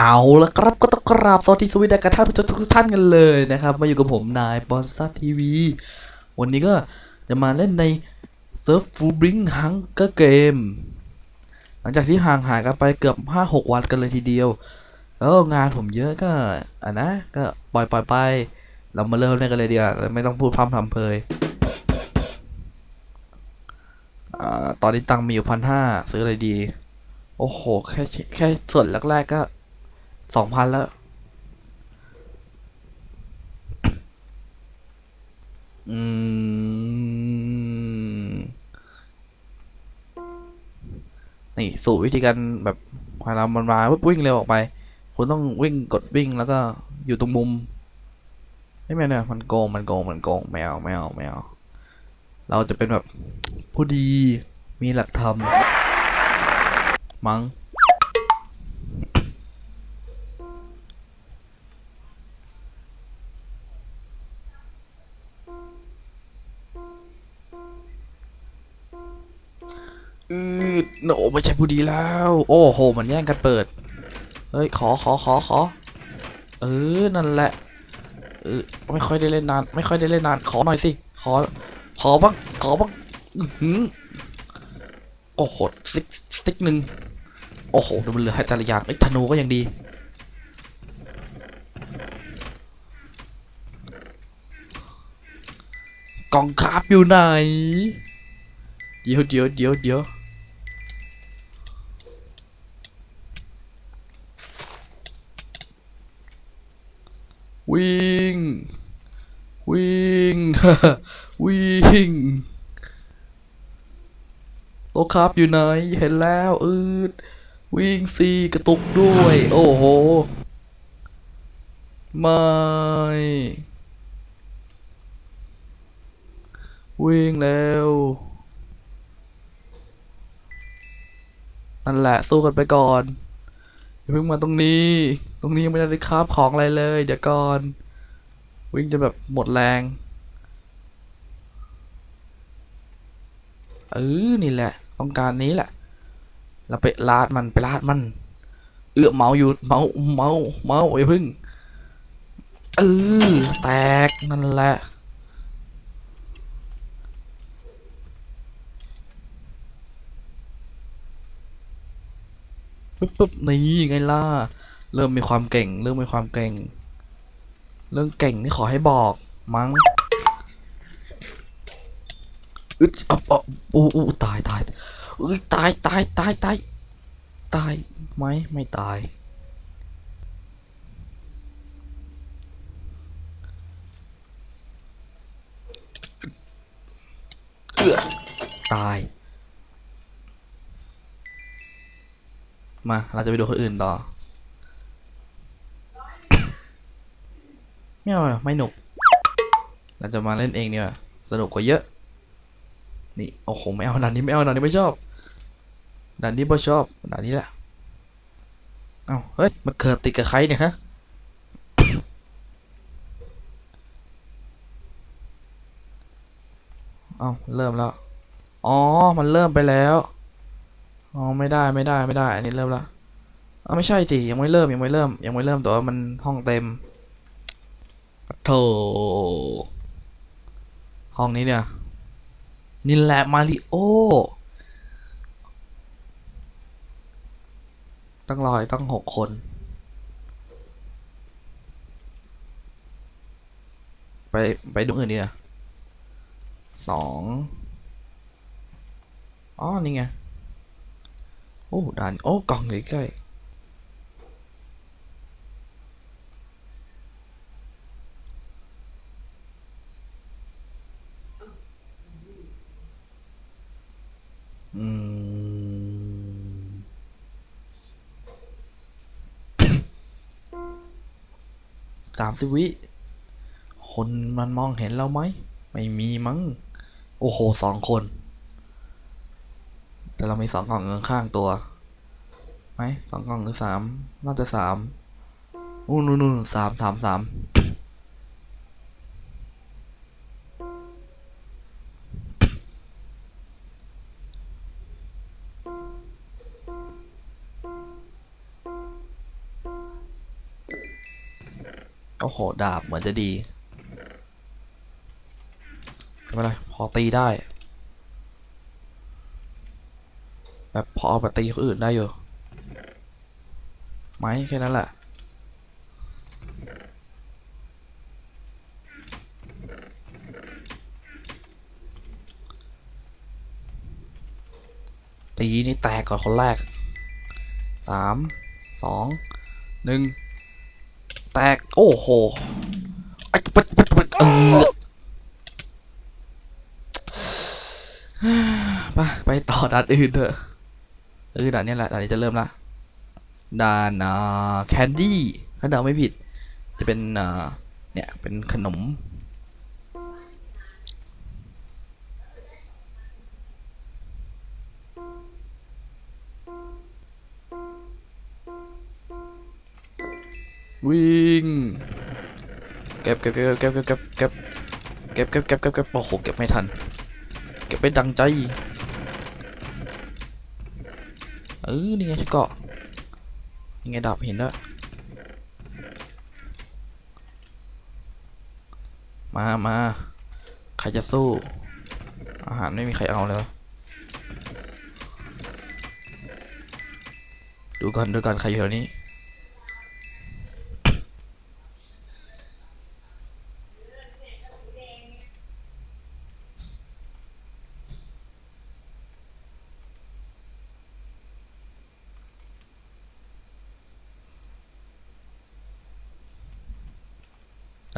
เอาละครับก็ต้องกราบสวัสดีสวัสดีกับท่านผู้ชมทุกท่านกันเลยนะครับ มาอยู่กับผมนายบอสซัทีวี วันนี้ก็จะมาเล่นในเซิร์ฟฟูบริงฮังกอร์เกม หลังจากที่ห่างหายกันไปเกือบห้าหกวันกันเลยทีเดียว แล้วงานผมเยอะก็อะนะ ก็ปล่อยปล่อยไป เรามาเริ่มเล่นกันเลยดีกว่าไม่ต้องพูดพร่ำทำเพยอ่าตอนนี้ตังมีอยู่พันห้าซื้ออะไรดี โอ้โห แค่แค่ส่วนแรกๆก็ สองพันแล้ว อืม นี่สู่วิธีการแบบพอเรามันมาปุ๊บวิ่งเร็วออกไป คุณต้องวิ่งกดวิ่งแล้วก็อยู่ตรงมุม ไม่แม่เนี่ยมันโกงมันโกงมันโกงไม่เอาไม่เอาไม่เอาเราจะเป็นแบบผู้ดีมีหลักธรรมมั้ง โนไม่ใช่ผู้ดีแล้ว โอ้โหมันแย่งกันเปิด เฮ้ยขอขอขอขอเออนั่นแหละเออไม่ค่อยได้เล่นนาน ไม่ค่อยได้เล่นนาน ขอหน่อยสิขอ ขอบ้างขอบ้างหือโอ้โหสติ๊กสติ๊กหนึ่งโอ้โหดูมันเหลือให้แต่ละอย่างไอ้ธนูก็ยังดีกองคาบอยู่ไหน เดี๋ยวเดี๋ยวเดี๋ยวเดี๋ยว วิ่ง วิ่ง วิ่งโตครับอยู่ไหน เห็นแล้วอืดวิ่งซีกระตุกด้วย โอ้โห ไม่ วิ่งแล้วนั่นแหละสู้กันไปก่อน เพิ่งมาตรงนี้ ตรงนี้ยังไม่ได้คราบของอะไรเลย เดี๋ยวก่อน วิ่งจนแบบหมดแรงเออนี่แหละ ต้องการนี้แหละ เราไปลาดมันไปลาดมัน เอื้อเมาอยู่เมาเมาเมาไอย่าเพึ่งเออแตกนั่นแหละ ปึ๊บนี่ไงล่ะ เริ่มมีความเก่ง เริ่มมีความเก่ง เรื่องเก่งนี่ขอให้บอกมั้งอึดอับอับอู้อู้ตายตายเอ้ยตายตายตายตายตายไหมไม่ตาย ตาย มา เราจะไปดูคนอื่นต่อไม่เอาไม่หนุก เราจะมาเล่นเองเนี่ยสนุกกว่าเยอะ นี่โอ้โหไม่เอาด่านนี้ไม่เอาด่านนี้ไม่ชอบด่านนี้ไม่ชอบด่านนี้แหละเอ้าเฮ้ยมันเกิดติดกับใครเนี่ยฮะเอาเริ่มแล้ว อ๋อ มันเริ่มไปแล้ว อ๋อไม่ได้ไม่ได้ไม่ได้ อันนี้เริ่มแล้วอ๋อไม่ใช่สิยังไม่เริ่มยังไม่เริ่ม ยังไม่เริ่มแต่ว่ามันห้องเต็มโถห้องนี้เนี่ยนี่แหละมาริโอตั้งรอยตั้งหกคน ไปไปดูอื่นดีกว่าสองอ๋อ นี่ไง โอ้ด่านโอ้กล่องอยู่ใกล้อืมสามสิบวิ คนมันมองเห็นเราไหม ไม่มีมั้ง โอ้โห สองคน แต่เรามีสองกล่องเงินข้างตัวไหมสองกล่องหรือสามน่าจะสามอู้นู่นนู่นสามสามสามโอ้โห ดาบเหมือนจะดีไม่เป็นไรพอตีได้ แบบพอเอาไปตีคนอื่นได้อยู่ไหมแค่นั้นแหละตีนี่แตกก่อนคนแรกสามสองหนึ่งแตก โอ้โหไอ้ปึ๊ดปึ๊ดปึ๊ดเออไปไปต่อด่านอื่นเถอะ เออด่านนี้แหละด่านนี้จะเริ่มละด่านอ่าแคนดี้ถ้าเดาไม่ผิด จะเป็นอ่าเนี่ยเป็นขนม วิ่งเก็บเก็บเก็บเก็บเก็บเก็บเก็บเก็บเก็บเก็บเก็บเก็บโอ้โหเก็บไม่ทัน เก็บไม่ดังใจ เออนี่ไงเกาะนี่ไงดาบเห็นแล้วมามาใครจะสู้ อาหารไม่มีใครเอาเลยวดูก่อนดูก่อนใครอยู่แถวนี้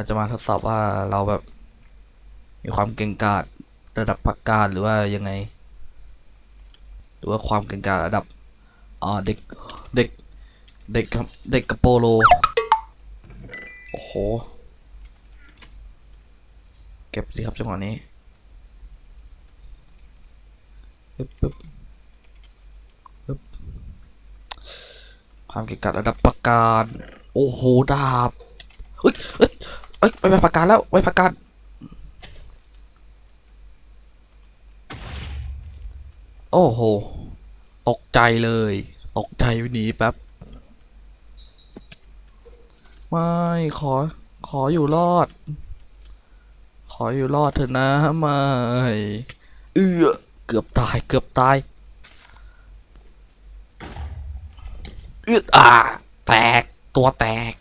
เราจะมาทดสอบว่าเราแบบ มีความเก่งกาจระดับพักการหรือว่ายังไง หรือว่าความเก่งกาจระดับอ่าเด็กเด็กเด็กครับเด็กกระโปโลโอ้โห เก็บสิครับจังหวะนี้ปึ๊บปึ๊บปึ๊บความเก่งกาจระดับประการ โอ้โหดาบอ้ยเอ้ย เอ้ยไปไปประกาศแล้วไปประกาศโอ้โห ตกใจเลย ตกใจหนีแป๊บ ไม่ ขอ ขออยู่รอด ขออยู่รอดเถอะนะ ไม่ เอือเกือบตาย เกือบตายอืออ่า แตก ตัวแตก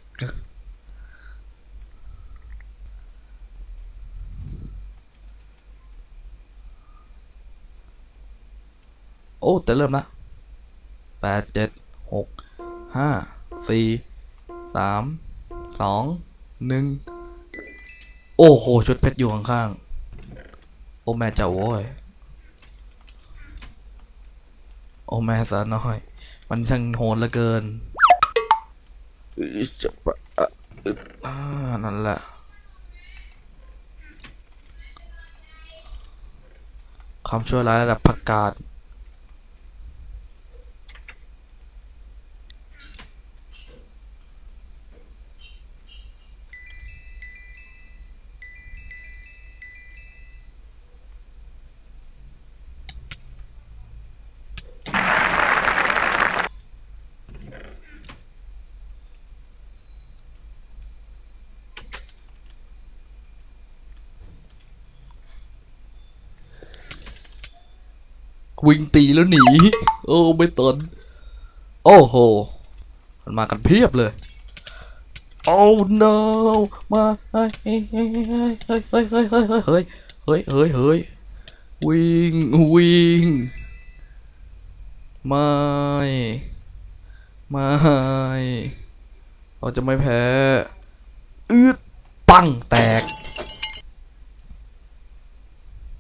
โอ้แต่เริ่มละแปดเจ็ดหกห้าสี่สามสองหนึ่งโอ้โห ชุดเพชรอยู่ข้างๆ โอ้แม่เจ้าโว้ย โอ้แม่สาน้อย มันช่างโหดเหลือเกินจะปะอะอึ๊บอ่านั่นแหละความชั่วร้ายระดับพักการ วิ่งตีแล้วหนี โอ้ไม่ตน โอ้โห มันมากันเพียบเลย โอ้ no มาเฮ้ยเฮ้ยเฮ้ยเฮ้ยเฮ้ยเฮ้ยเฮ้ยเฮ้ยเฮ้ยเฮ้ยเฮ้ยวิ่งวิ่งไม่ไม่เราจะไม่แพ้อืดปังแตก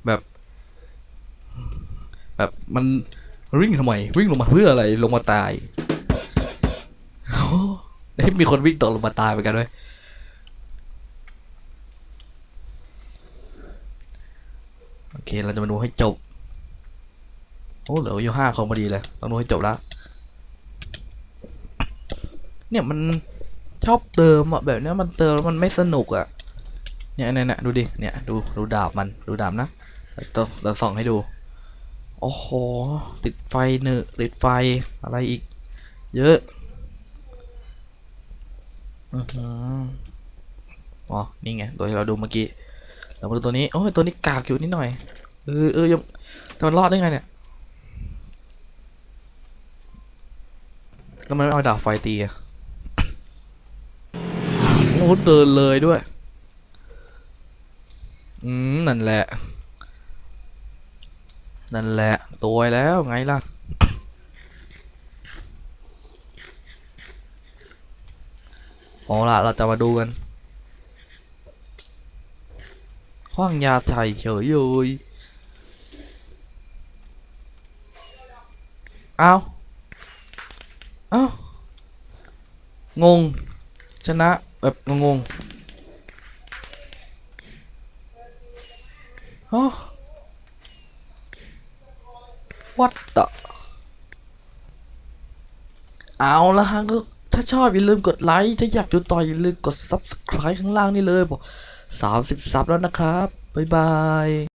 แบบ แบบมันวิ่งทำไมวิ่งลงมาเพื่ออะไรลงมาตายโอ้เอ้ยมีคนวิ่งตกลงมาตายเหมือนกันด้วยโอเคเราจะมาดูให้จบ โอ้เหลืออยู่ห้าคนพอดีเลยต้องดูให้จบแล้วเนี่ยมันชอบเติมอะแบบนี้มันเติมมันไม่สนุกอะเนี่ยเนี่ยเนี่ยดูดิเนี่ยดูดูดาบมันดูดาบนะเราเราส่องให้ดู โอ้โห ติดไฟเนอะติดไฟอะไรอีก เยอะ อือหืออ๋อ นี่ไง ตัวที่เราดูเมื่อกี้ เรามาดูตัวนี้ โอ้ย ตัวนี้กากอยู่นิดหน่อย เออเออยังแต่มันรอดได้ไงเนี่ยแล้วมันไม่เอาดาบไฟตีอะโอ้เดินเลยด้วย อืม นั่นแหละ นั่นแหละตัวแล้วไงล่ะ เอาล่ะเราจะมาดูกันขว้างยาไทยเฉยเลยเอาเอางง ชนะแบบงงๆฮะ what the เอาละฮะก็ถ้าชอบอย่าลืมกดไลค์ถ้าอยากดูต่ออย่าลืมกด subscribe ข้างล่างนี่เลยบอกสามสิบซับแล้วนะครับ บ๊ายบาย